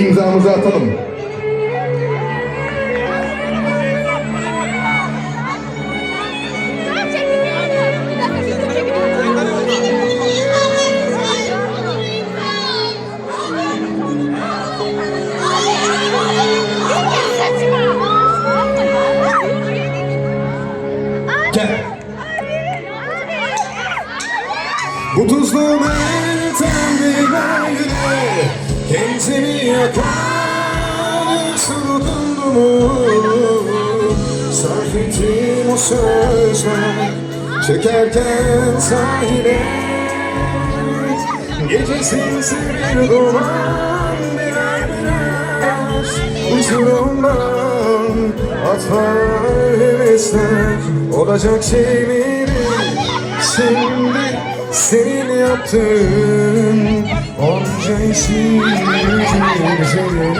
imzamızı atalım. Bu tuzlu meltem bir güne Kendimi yakan mu Sarf ettiğim o sözler Çekerken sahile. Gecesiz bir duman Birer birer Huzurumdan Atlar hevesler. Olacak şeyleri Şimdi senin yaptığın Onca işin üzerine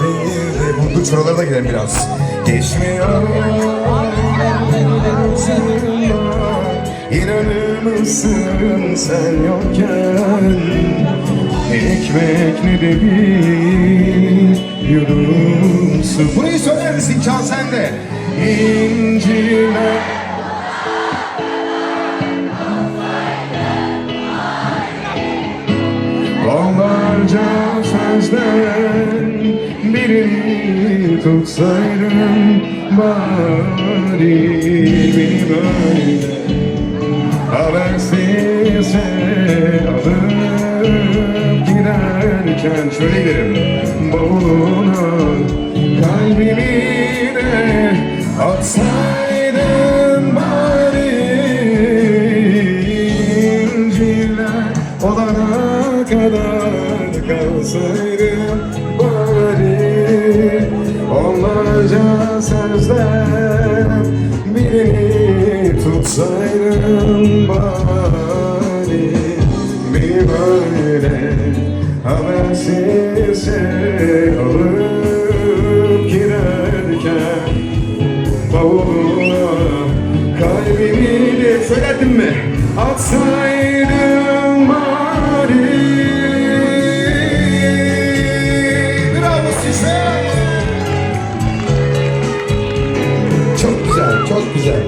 Değil de bu çuralara da gidelim biraz Geçmiyor. İnanır mısın sen yokken? Ekmek ne de bir yudum su. Burayı söyler misin? Can sen de? İnciler tutsaydım bari beni böyle. Habersizce alıp giderken şöyle gidelim. Bavuluna onlarca sözden birini tutsaydım bari beni böyle habersizce alıp giderken bavuluna kalbimi de söyledin mi? Atsaydım Çok güzel, çok güzel.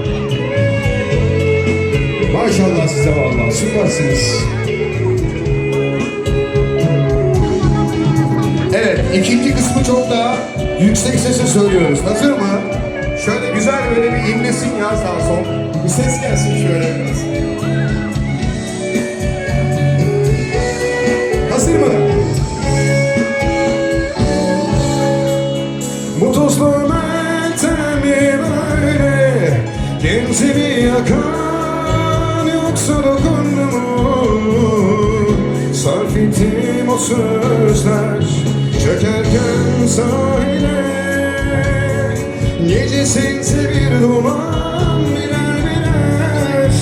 Maşallah size vallahi süpersiniz. Evet, ikinci kısmı çok daha yüksek sesle söylüyoruz. Hazır mı? Şöyle güzel böyle bir inlesin ya sağ sol. Bir ses gelsin şöyle biraz. Kendimi yakan yoksa dokundu mu? Sarf ettiğim o sözler Çökerken sahile Gece sinsi bir duman Birer birer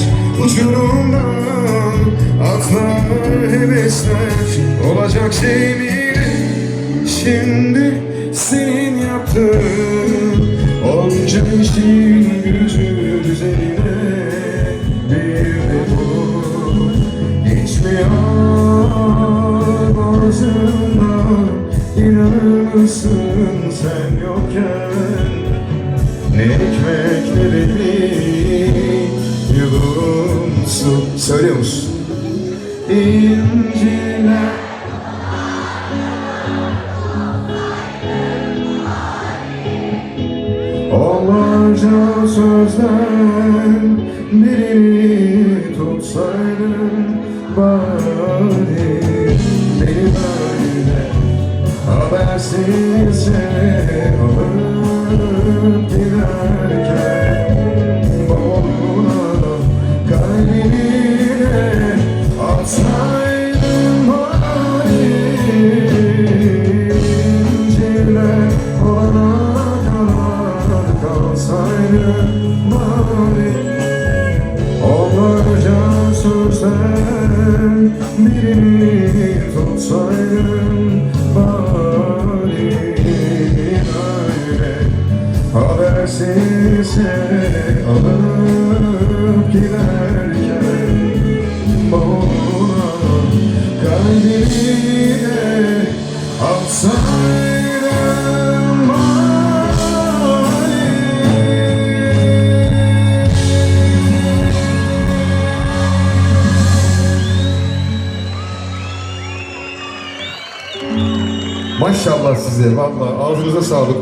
Uçurumdan Atlar hevesler Olacak şey bir Şimdi senin yaptığın Onca işin mısın sen yokken. Ne ekmek ne de bir yudum su Söylüyor musun? İnciler Onlarca sözden birini tutsaydım bari sözden birini tutsaydım bari seni alıp giderken Boğuna kalbimi de alsaydım Maşallah size valla ağzınıza sağlık.